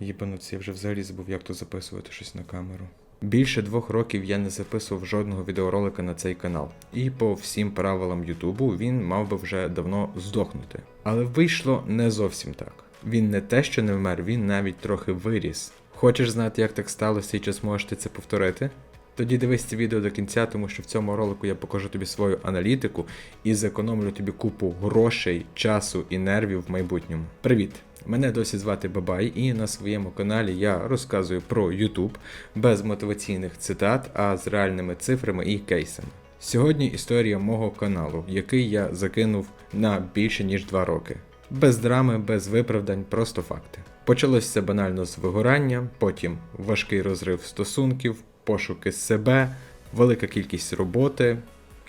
Їбануться, я вже взагалі забув, як то записувати щось на камеру. Більше двох років я не записував жодного відеоролика на цей канал, і по всім правилам Ютубу він мав би вже давно здохнути. Але вийшло не зовсім так. Він не те, що не вмер, він навіть трохи виріс. Хочеш знати, як так сталося і чи зможеш ти це повторити? Тоді дивись це відео до кінця, тому що в цьому ролику я покажу тобі свою аналітику і зекономлю тобі купу грошей, часу і нервів в майбутньому. Привіт! Мене досі звати Бабай, і на своєму каналі я розказую про YouTube без мотиваційних цитат, а з реальними цифрами і кейсами. Сьогодні історія мого каналу, який я закинув на більше ніж 2 роки. Без драми, без виправдань, просто факти. Почалось все банально з вигорання, потім важкий розрив стосунків, пошуки себе, велика кількість роботи,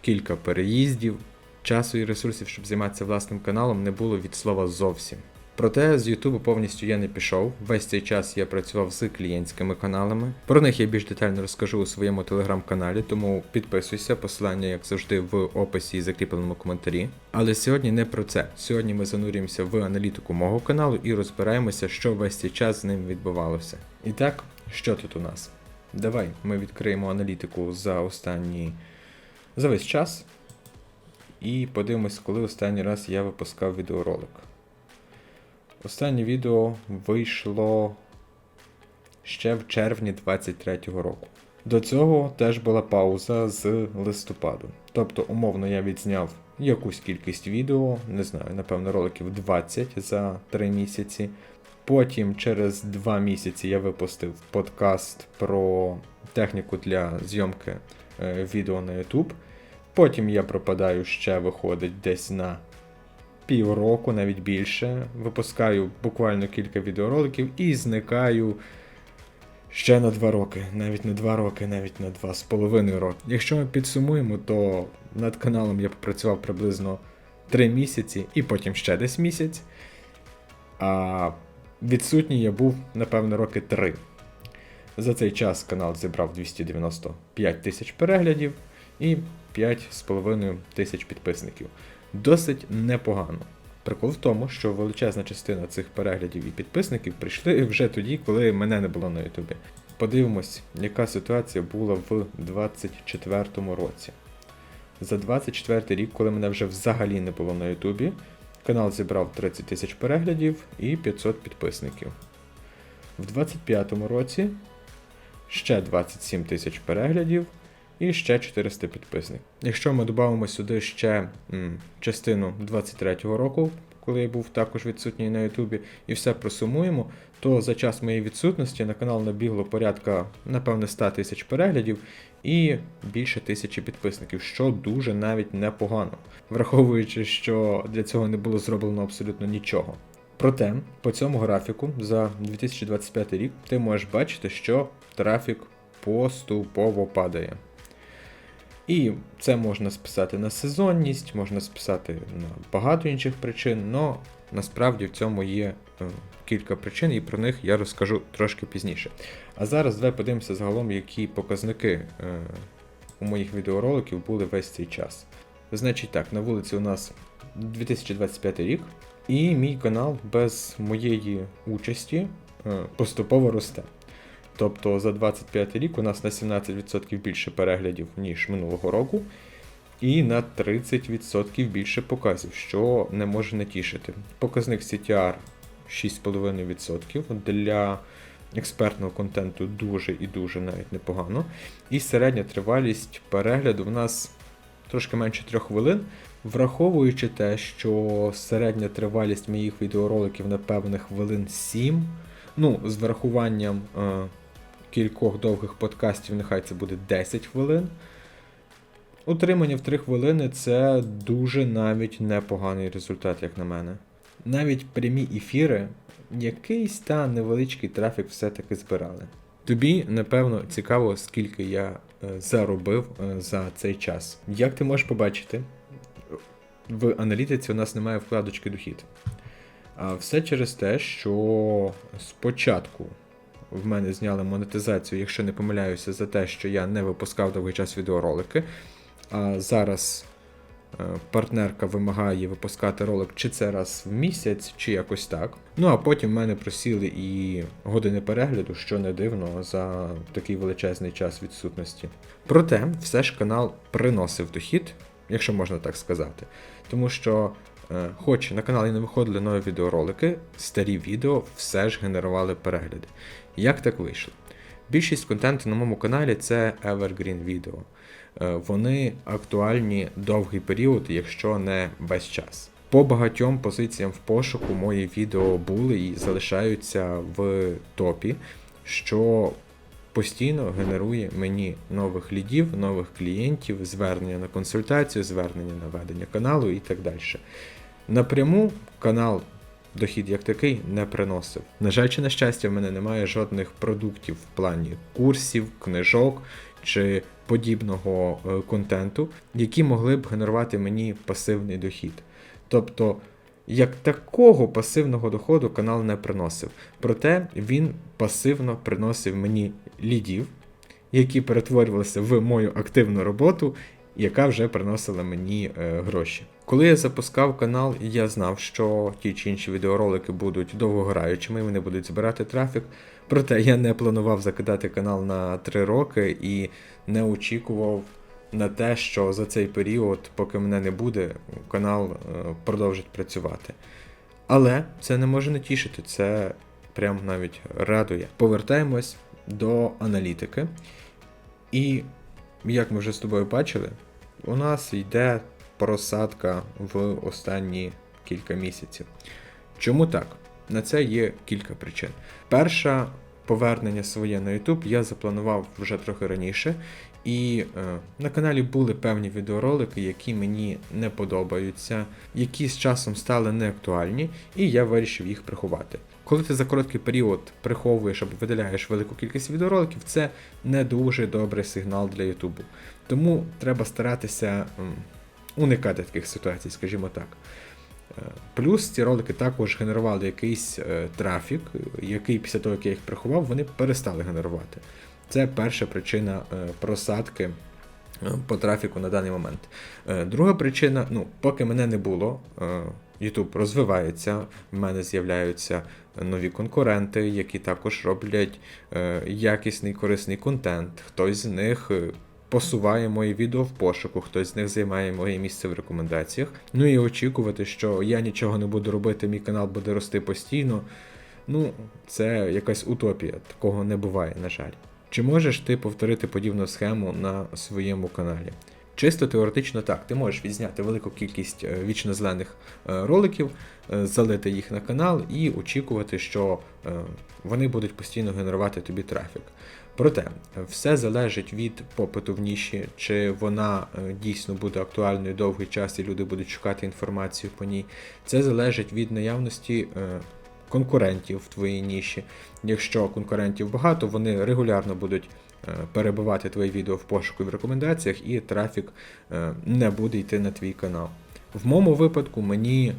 кілька переїздів, часу і ресурсів, щоб займатися власним каналом, не було від слова зовсім. Проте з Ютубу повністю я не пішов. Весь цей час я працював з клієнтськими каналами. Про них я більш детально розкажу у своєму телеграм-каналі, тому підписуйся, посилання, як завжди, в описі і закріпленому коментарі. Але сьогодні не про це. Сьогодні ми занурюємося в аналітику мого каналу і розбираємося, що весь цей час з ним відбувалося. І так, що тут у нас? Давай ми відкриємо аналітику за останні за весь час. І подивимось, коли останній раз я випускав відеоролик. Останнє відео вийшло ще в червні 23-го року. До цього теж була пауза з листопаду. Тобто, умовно, я відзняв якусь кількість відео, не знаю, напевно, роликів 20 за 3 місяці. Потім через 2 місяці я випустив подкаст про техніку для зйомки е, відео на YouTube. Потім я пропадаю ще виходить десь на півроку, навіть більше. Випускаю буквально кілька відеороликів і зникаю ще на 2 роки. Навіть не 2 роки, навіть на 2,5 роки. Якщо ми підсумуємо, то над каналом я попрацював приблизно 3 місяці і потім ще десь місяць. А відсутній я був, напевно, роки 3. За цей час канал зібрав 295 тисяч переглядів і 5,5 тисяч підписників. Досить непогано. Прикол в тому, що величезна частина цих переглядів і підписників прийшли вже тоді, коли мене не було на Ютубі. Подивимось, яка ситуація була в 24-му році. За 24 рік, коли мене вже взагалі не було на Ютубі, канал зібрав 30 тисяч переглядів і 500 підписників. В 25-му році ще 27 тисяч переглядів і ще 400 підписників. Якщо ми додамо сюди ще м, частину 23-го року, коли я був також відсутній на Ютубі, і все просумуємо, то за час моєї відсутності на канал набігло порядка, напевне, 100 тисяч переглядів і більше тисячі підписників, що дуже навіть непогано, враховуючи, що для цього не було зроблено абсолютно нічого. Проте, по цьому графіку за 2025 рік ти можеш бачити, що трафік поступово падає. І це можна списати на сезонність, можна списати на багато інших причин, але насправді в цьому є е, кілька причин, і про них я розкажу трошки пізніше. А зараз давай подивимося загалом, які показники е, у моїх відеороликів були весь цей час. Значить так, на вулиці у нас 2025 рік, і мій канал без моєї участі е, поступово росте. Тобто за 25 рік у нас на 17% більше переглядів, ніж минулого року, і на 30% більше показів, що не може не тішити. Показник CTR 6,5% для експертного контенту дуже і дуже навіть непогано. І середня тривалість перегляду в нас трошки менше 3 хвилин. Враховуючи те, що середня тривалість моїх відеороликів, напевне, хвилин 7. Ну, з врахуванням е, кількох довгих подкастів, нехай це буде 10 хвилин. Утримання в 3 хвилини це дуже навіть непоганий результат, як на мене. Навіть прямі ефіри, якийсь та невеличкий трафік все-таки збирали. Тобі, напевно, цікаво, скільки я е, заробив е, за цей час. Як ти можеш побачити, в аналітиці у нас немає вкладочки дохід. А все через те, що спочатку в мене зняли монетизацію, якщо не помиляюся, за те, що я не випускав довгий час відеоролики. А зараз е, партнерка вимагає випускати ролик чи це раз в місяць, чи якось так. Ну а потім в мене просіли і години перегляду, що не дивно за такий величезний час відсутності. Проте, все ж канал приносив дохід, якщо можна так сказати. Тому що, е, хоч на каналі не виходили нові відеоролики, старі відео все ж генерували перегляди. Як так вийшло? Більшість контенту на моєму каналі це Evergreen відео. Вони актуальні довгий період, якщо не весь час. По багатьом позиціям в пошуку мої відео були і залишаються в топі, що постійно генерує мені нових лідів, нових клієнтів, звернення на консультацію, звернення на ведення каналу і так далі. Напряму канал дохід як такий не приносив. На жаль, чи на щастя, в мене немає жодних продуктів в плані курсів, книжок чи подібного е, контенту, які могли б генерувати мені пасивний дохід. Тобто, як такого пасивного доходу канал не приносив. Проте він пасивно приносив мені лідів, які перетворювалися в мою активну роботу, яка вже приносила мені е, гроші. Коли я запускав канал, я знав, що ті чи інші відеоролики будуть довгограючими, вони будуть збирати трафік. Проте я не планував закидати канал на 3 роки і не очікував на те, що за цей період, поки мене не буде, канал е, продовжить працювати. Але це не може не тішити, це прям навіть радує. Повертаємось до аналітики. І як ми вже з тобою бачили, у нас йде просадка в останні кілька місяців. Чому так? На це є кілька причин. Перша повернення своє на YouTube я запланував вже трохи раніше, і е, на каналі були певні відеоролики, які мені не подобаються, які з часом стали неактуальні, і я вирішив їх приховати. Коли ти за короткий період приховуєш або видаляєш велику кількість відеороликів, це не дуже добрий сигнал для Ютубу. Тому треба старатися уникати таких ситуацій, скажімо так. Е, Плюс ці ролики також генерували якийсь е, трафік, який після того, як я їх приховав, вони перестали генерувати. Це перша причина е, просадки по трафіку на даний момент. Друга причина, ну, поки мене не було, YouTube розвивається, в мене з'являються нові конкуренти, які також роблять якісний корисний контент. Хтось з них посуває мої відео в пошуку, хтось з них займає моє місце в рекомендаціях. Ну і очікувати, що я нічого не буду робити, мій канал буде рости постійно. Ну, це якась утопія, такого не буває, на жаль. Чи можеш ти повторити подібну схему на своєму каналі? Чисто теоретично так, ти можеш відзняти велику кількість е, вічно зелених е, роликів, е, залити їх на канал і очікувати, що вони будуть постійно генерувати тобі трафік. Проте, все залежить від попиту в ніші, чи вона дійсно буде актуальною довгий час і люди будуть шукати інформацію по ній. Це залежить від наявності конкурентів в твоїй ніші. Якщо конкурентів багато, вони регулярно будуть е, перебивати твої відео в пошуку і в рекомендаціях, і трафік е, не буде йти на твій канал. В моєму випадку мені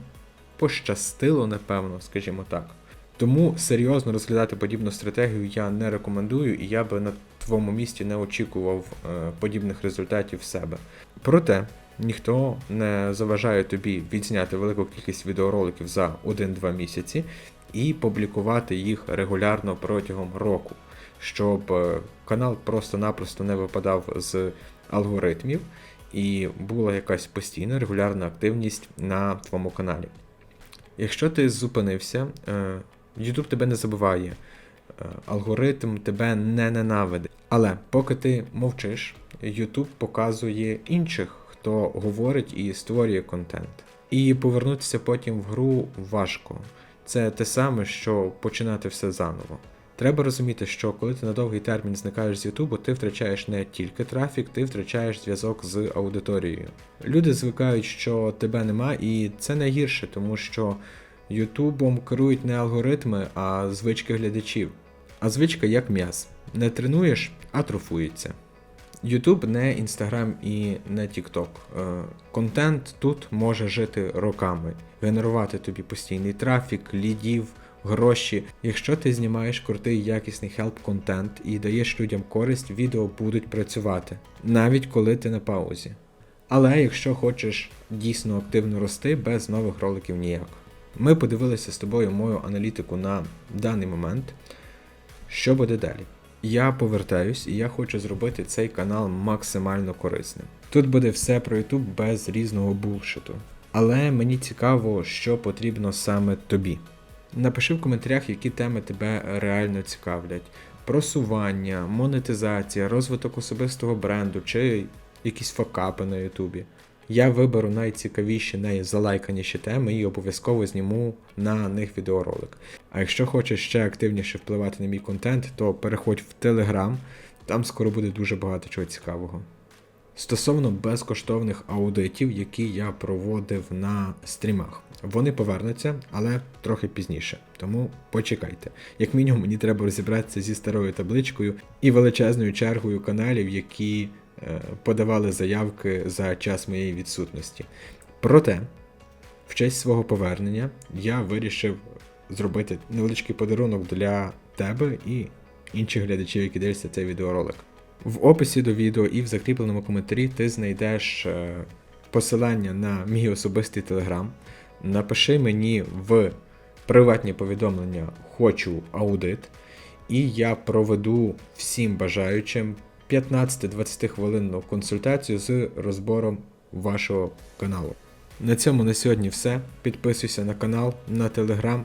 пощастило, напевно, скажімо так. Тому серйозно розглядати подібну стратегію я не рекомендую, і я би на твоєму місці не очікував е, подібних результатів в себе. Проте ніхто не заважає тобі відзняти велику кількість відеороликів за 1-2 місяці і публікувати їх регулярно протягом року, щоб е, канал просто-напросто не випадав з алгоритмів і була якась постійна регулярна активність на твоєму каналі. Якщо ти зупинився, е, YouTube тебе не забуває, е, алгоритм тебе не ненавидить. Але поки ти мовчиш, YouTube показує інших, хто говорить і створює контент. І повернутися потім в гру важко. Це те саме, що починати все заново. Треба розуміти, що коли ти на довгий термін зникаєш з Ютубу, ти втрачаєш не тільки трафік, ти втрачаєш зв'язок з аудиторією. Люди звикають, що тебе нема, і це найгірше, тому що Ютубом керують не алгоритми, а звички глядачів. А звичка як м'яз. Не тренуєш, атрофується. Ютуб не Інстаграм і не Тікток. Контент тут може жити роками, генерувати тобі постійний трафік, лідів, гроші. Якщо ти знімаєш крутий якісний хелп-контент і даєш людям користь, відео будуть працювати, навіть коли ти на паузі. Але якщо хочеш дійсно активно рости, без нових роликів ніяк. Ми подивилися з тобою мою аналітику на даний момент. Що буде далі? Я повертаюсь і я хочу зробити цей канал максимально корисним. Тут буде все про YouTube без різного булшиту. Але мені цікаво, що потрібно саме тобі. Напиши в коментарях, які теми тебе реально цікавлять: просування, монетизація, розвиток особистого бренду чи якісь факапи на Ютубі. Я виберу найцікавіші, найзалайканіші теми і обов'язково зніму на них відеоролик. А якщо хочеш ще активніше впливати на мій контент, то переходь в Телеграм, там скоро буде дуже багато чого цікавого. Стосовно безкоштовних аудитів, які я проводив на стрімах, вони повернуться, але трохи пізніше. Тому почекайте. Як мінімум, мені треба розібратися зі старою табличкою і величезною чергою каналів, які е, подавали заявки за час моєї відсутності. Проте, в честь свого повернення я вирішив зробити невеличкий подарунок для тебе і інших глядачів, які дивляться цей відеоролик. В описі до відео і в закріпленому коментарі ти знайдеш е, посилання на мій особистий телеграм. Напиши мені в приватні повідомлення Хочу аудит, і я проведу всім бажаючим 15-20 хвилинну консультацію з розбором вашого каналу. На цьому на сьогодні все. Підписуйся на канал, на телеграм